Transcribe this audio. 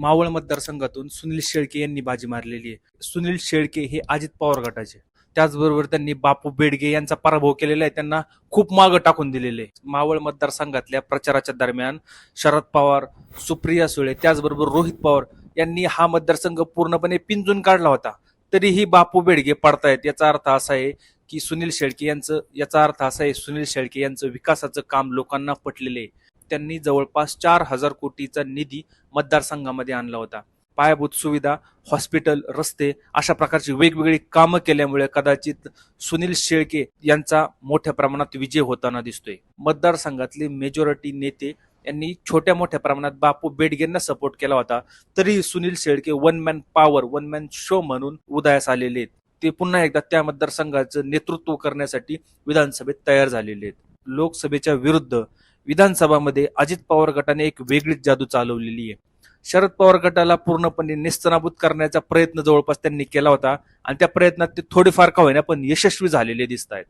मावळ मतदारसंघातून सुनील शेळके यांनी बाजी मारलेली आहे. सुनील शेळके हे अजित पवार गटाचे त्याचबरोबर त्यांनी बापू बेडगे यांचा पराभव केलेला आहे. त्यांना खूप मागं टाकून दिलेले आहे मावळ मतदारसंघातल्या प्रचाराच्या दरम्यान शरद पवार सुप्रिया सुळे त्याचबरोबर रोहित पवार यांनी हा मतदारसंघ पूर्णपणे पिंजून काढला होता. तरीही बापू बेडगे पडतायत. याचा अर्थ असा आहे की सुनील शेळके यांचं याचा अर्थ असा आहे सुनील शेळके यांचं विकासाचं काम लोकांना पटलेले आहे. त्यांनी जवळपास चार हजार कोटीचा निधी मतदारसंघामध्ये आणला होता. पायाभूत सुविधा हॉस्पिटल रस्ते अशा प्रकारची वेगवेगळी कामं केल्यामुळे कदाचित सुनील शेळके यांचा मोठ्या प्रमाणात विजय होताना दिसतोय. मतदारसंघातले मेजॉरिटी नेते यांनी छोट्या मोठ्या प्रमाणात बापू बेडगेंना सपोर्ट केला होता. तरी Sunil Shelke one man power one man show म्हणून उदयास आलेले आहेत. ते पुन्हा एकदा त्या मतदारसंघाचं नेतृत्व करण्यासाठी विधानसभेत तयार झालेले आहेत. लोकसभेच्या विरुद्ध विधानसभामध्ये अजित पवार गटाने एक वेगळीच जादू चालवलेली आहे. शरद पवार गटाला पूर्णपणे निस्तनाबूत करण्याचा प्रयत्न जवळपास त्यांनी केला होता. आणि त्या प्रयत्नात ते थोडेफार का होईना पण यशस्वी झालेले दिसत आहेत